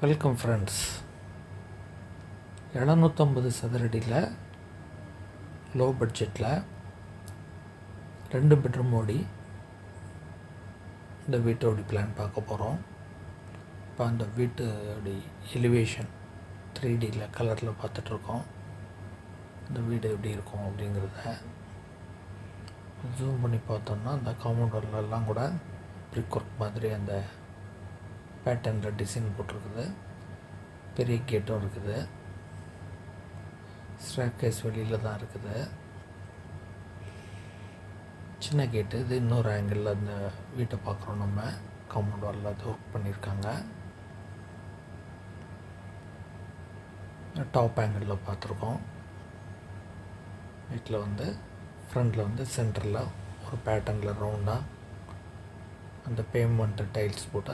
Welcome friends எழுநூற்றம்பது சதுரடியில் low பட்ஜெட்டில் ரெண்டு பெட்ரூம் ஓடி இந்த வீட்டோட பிளான் பார்க்க போகிறோம் இப்போ அந்த வீட்டோட எலிவேஷன் த்ரீ டியில் கலரில் பார்த்துட்ருக்கோம் இந்த வீடு எப்படி இருக்கும் அப்படிங்கிறத ஜூம் பண்ணி பார்த்தோம்னா அந்த காம்பவுண்டர்லலாம் கூட ப்ரிக் ஒர்க் மாதிரி அந்த பேட்டர்னில் டிசைன் போட்டிருக்குது. பெரிய கேட்டும் இருக்குது. ஸ்ட்ராக்கேஸ் வெளியில் தான் இருக்குது. சின்ன கேட்டு இது இன்னொரு ஆங்கிளில் அந்த வீட்டை பார்க்குறோம் நம்ம. காம்பவுண்ட் வாலில் அது ஒர்க் பண்ணியிருக்காங்க. டாப் ஆங்கிளில் பார்த்துருக்கோம். வீட்டில் வந்து ஃப்ரண்டில் வந்து சென்டரில் ஒரு பேட்டர்னில் ரவுண்டாக அந்த பேமெண்ட்டு டைல்ஸ் போட்டு